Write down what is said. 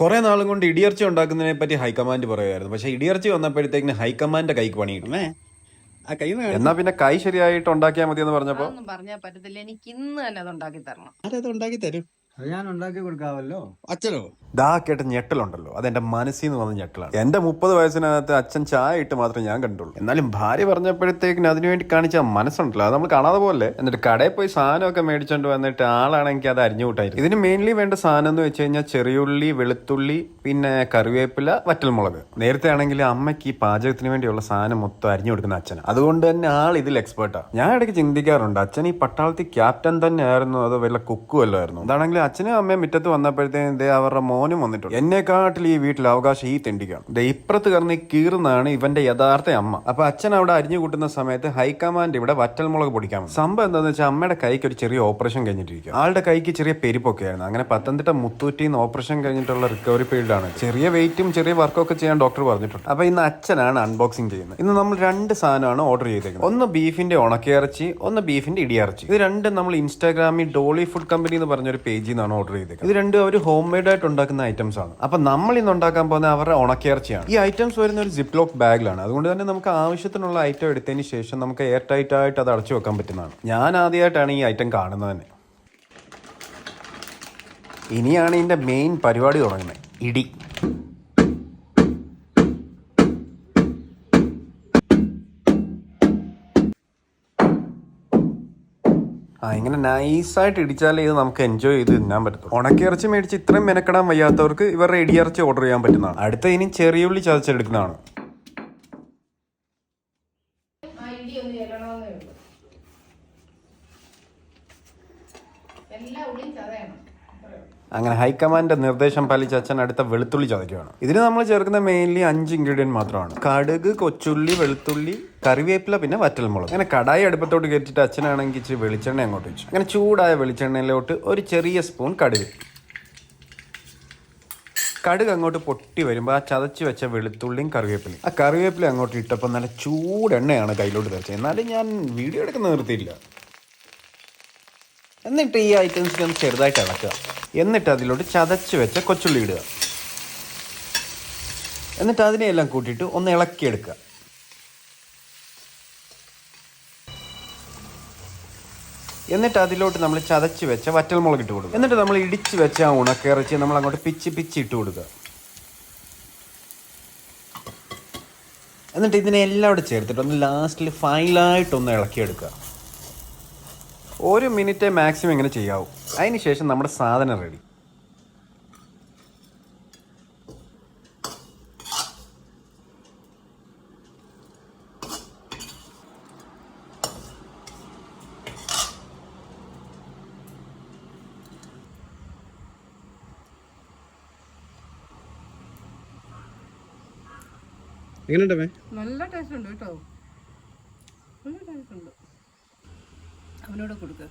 കുറെ നാളും കൊണ്ട് ഇടിയർച്ച ഉണ്ടാക്കുന്നതിനെ പറ്റി ഹൈക്കമാൻഡ് പറയുമായിരുന്നു. പക്ഷെ ഇടിയർച്ച വന്നപ്പോഴത്തേക്കിന് ഹൈക്കമാൻഡിന്റെ കൈക്ക് കൈ എന്നാ പിന്നെ കൈ ശരിയായിട്ട് ഉണ്ടാക്കിയാൽ മതി എന്ന് പറഞ്ഞപ്പോ പറഞ്ഞാൽ പറ്റത്തില്ല. എനിക്ക് ഇന്ന് തന്നെ അത് ഉണ്ടാക്കി തരണം. ആരത് ഉണ്ടാക്കി തരും. അത് ഞാൻ ഉണ്ടാക്കി കൊടുക്കാവല്ലോ. അച്ഛനോ? ദാ കേട്ട ഞെട്ടലുണ്ടല്ലോ. അതെന്റെ മനസ്സിൽ നിന്ന് വന്ന ഞെട്ടലാണ്. എന്റെ മുപ്പത് വയസ്സിനകത്ത് അച്ഛൻ ചായ ഇട്ട് മാത്രമേ ഞാൻ കണ്ടുള്ളൂ എന്നാലും ഭാര്യ പറഞ്ഞപ്പോഴത്തേക്കിന് അതിനുവേണ്ടി കാണിച്ച മനസ്സുണ്ടല്ലോ. അത് നമ്മൾ കാണാതെ പോലെ എന്നിട്ട് കടയിൽ പോയി സാധനമൊക്കെ മേടിച്ചോണ്ട് വന്നിട്ട് ആളാണെങ്കിൽ അത് അരിഞ്ഞു കൂട്ടായിരുന്നു ഇതിന് മെയിൻലി വേണ്ട സാധനം എന്ന് വെച്ച് കഴിഞ്ഞാൽ ചെറിയുള്ളി വെളുത്തുള്ളി പിന്നെ കറിവേപ്പില വറ്റൽമുളക്. നേരത്തെ ആണെങ്കിൽ അമ്മയ്ക്ക് ഈ പാചകത്തിന് വേണ്ടിയുള്ള സാധനം മൊത്തം അരിഞ്ഞു കൊടുക്കുന്ന അച്ഛൻ അതുകൊണ്ട് തന്നെ ആൾ ഇതിൽ എക്സ്പേർട്ടാണ് ഞാൻ ഇടയ്ക്ക് ചിന്തിക്കാറുണ്ട് അച്ഛൻ ഈ പട്ടാളത്തിൽ ക്യാപ്റ്റൻ തന്നെ ആയിരുന്നു അതോ വല്ല കുക്കുമല്ലോ ആയിരുന്നു. അതാണെങ്കിൽ അച്ഛനും അമ്മയും മുറ്റത്ത് വന്നപ്പോഴത്തേന് ദേ അവരുടെ മോനും വന്നിട്ടുണ്ട്. എന്നെക്കാട്ടിൽ ഈ വീട്ടിൽ അവകാശം ഈ തെണ്ടിക്കാണ്. ദേ ഇപ്പുറത്ത് കറന്ന് കീറുന്നതാണ് ഇവന്റെ യഥാർത്ഥ അമ്മ. അപ്പൊ അച്ഛൻ അവിടെ അരിഞ്ഞു കൂട്ടുന്ന സമയത്ത് ഹൈക്കമാൻഡ് ഇവിടെ വറ്റൽമുളക് പൊടിക്കാൻ. സംഭവം എന്താണെന്ന് വെച്ചാൽ അമ്മയുടെ കൈക്ക് ഒരു ചെറിയ ഓപ്പറേഷൻ കഴിഞ്ഞിട്ടിരിക്കും ആളുടെ കൈക്ക് ചെറിയ പെരിപ്പൊക്കെ ആയിരുന്നു അങ്ങനെ പത്തനംതിട്ട മുത്തൂറ്റിന്ന് ഓപ്പറേഷൻ കഴിഞ്ഞിട്ടുള്ള റിക്കവറി ഫീൽഡാണ് ചെറിയ വെയിറ്റും ചെറിയ വർക്കൊക്കെ ചെയ്യാൻ ഡോക്ടർ പറഞ്ഞിട്ടുണ്ട്. അപ്പൊ ഇന്ന് അച്ഛനാണ് അൺബോക്സിംഗ് ചെയ്യുന്നത്. ഇന്ന് നമ്മൾ രണ്ട് സാധനമാണ് ഓർഡർ ചെയ്തേക്കുന്നത്. ഒന്ന് ബീഫിന്റെ ഉണക്കയിറച്ചി ഒന്ന് ബീഫിന്റെ ഇടിയിറച്ചി. ഇത് രണ്ടും നമ്മൾ ഇൻസ്റ്റാഗ്രാമിൽ ഡോളി ഫുഡ് കമ്പനി എന്ന് പറഞ്ഞൊരു പേജിൽ നിന്നാണ് ഓർഡർ ചെയ്തേക്കുന്നത്. ഇത് രണ്ടും അവർ ഹോം മെയ്ഡ് ആയിട്ട് ഉണ്ടാക്കുന്ന ഐറ്റംസ് ആണ്. അപ്പൊ നമ്മൾ ഇന്ന് ഉണ്ടാക്കാൻ പോകുന്ന അവരുടെ ഉണക്കിയർച്ചയാണ് ഈ ഐറ്റംസ് വരുന്ന ഒരു സിപ്പ് ലോക്ക് ബാഗിലാണ് അതുകൊണ്ട് തന്നെ നമുക്ക് ആവശ്യത്തിനുള്ള ഐറ്റം എടുത്തതിന് ശേഷം നമുക്ക് എയർ ടൈറ്റ് ആയിട്ട് അത് അടച്ചു വെക്കാൻ പറ്റുന്നതാണ്. ഞാൻ ആദ്യമായിട്ടാണ് ഈ ഐറ്റം കാണുന്നത് തന്നെ. ഇനിയാണ് ഇതിന്റെ മെയിൻ പരിപാടി തുടങ്ങുന്നത്. ഇടി. ആ ഇങ്ങനെ നൈസായിട്ട് ഇടിച്ചാലേ ഇത് നമുക്ക് എൻജോയ് ചെയ്ത് തിന്നാൻ പറ്റും ഉണക്കിയിറച്ചി മേടിച്ച് ഇത്രയും മെനക്കെടാൻ വയ്യാത്തവർക്ക് ഇവരുടെ ഇടിയിറച്ചി ഓർഡർ ചെയ്യാൻ പറ്റുന്നതാണ്. അടുത്ത ഇനി ചെറിയുള്ളി ചതച്ചെടുക്കുന്നതാണ്. അങ്ങനെ ഹൈക്കമാൻഡിന്റെ നിർദ്ദേശം പാലിച്ച് അച്ഛൻ അടുത്ത വെളുത്തുള്ളി ചതയ്ക്കുകയാണ്. ഇതിന് നമ്മൾ ചേർക്കുന്ന മെയിൻലി അഞ്ച് ഇൻഗ്രീഡിയന്റ് മാത്രമാണ്. കടുക് കൊച്ചുള്ളി വെളുത്തുള്ളി കറിവേപ്പില പിന്നെ വറ്റൽമുളക്. അങ്ങനെ കടായി അടുപ്പത്തോട്ട് കയറ്റിട്ട് അച്ഛനാണെങ്കിൽ ഇച്ചിരി വെളിച്ചെണ്ണ അങ്ങോട്ട് വെച്ചു അങ്ങനെ ചൂടായ വെളിച്ചെണ്ണയിലോട്ട് ഒരു ചെറിയ സ്പൂൺ കടുക്. കടുക് അങ്ങോട്ട് പൊട്ടി വരുമ്പോൾ ആ ചതച്ച് വെച്ച വെളുത്തുള്ളിയും കറിവേപ്പിലയും. ആ കറിവേപ്പില അങ്ങോട്ട് ഇട്ടപ്പോൾ നല്ല ചൂടെണ്ണയാണ് കയ്യിലോട്ട് തെറിച്ചത് എന്നാലും ഞാൻ വീഡിയോ എടുക്കുന്ന നിർത്തിയില്ല എന്നിട്ട് ഈ ഐറ്റംസ് ഒന്ന് ചെറുതായിട്ട് ഇളക്കുക. എന്നിട്ട് അതിലോട്ട് ചതച്ച് വെച്ച കൊച്ചുള്ളി ഇടുക. എന്നിട്ട് അതിനെയെല്ലാം കൂട്ടിയിട്ട് ഒന്ന് ഇളക്കിയെടുക്കുക. എന്നിട്ട് അതിലോട്ട് നമ്മൾ ചതച്ച് വെച്ച വറ്റൽമുളക് ഇട്ട് കൊടുക്കുക. എന്നിട്ട് നമ്മൾ ഇടിച്ച് വെച്ച ആ ഉണക്കിറച്ചി നമ്മൾ അങ്ങോട്ട് പിച്ച് പിച്ച് ഇട്ട് കൊടുക്കുക. എന്നിട്ട് ഇതിനെ എല്ലാം കൂടെ ചേർത്തിട്ട് ഒന്ന് ലാസ്റ്റിൽ ഫൈനലായിട്ടൊന്ന് ഇളക്കിയെടുക്കുക. ഒരു മിനിറ്റ് മാക്സിമം ഇങ്ങനെ ചെയ്യാവും. അതിന് ശേഷം നമ്മുടെ സാധനം റെഡി നല്ല ടേസ്റ്റ് ഉണ്ട് കേട്ടോ. നല്ല ടേസ്റ്റ് ഉണ്ട്. അവനോട് കൊടുക്ക്.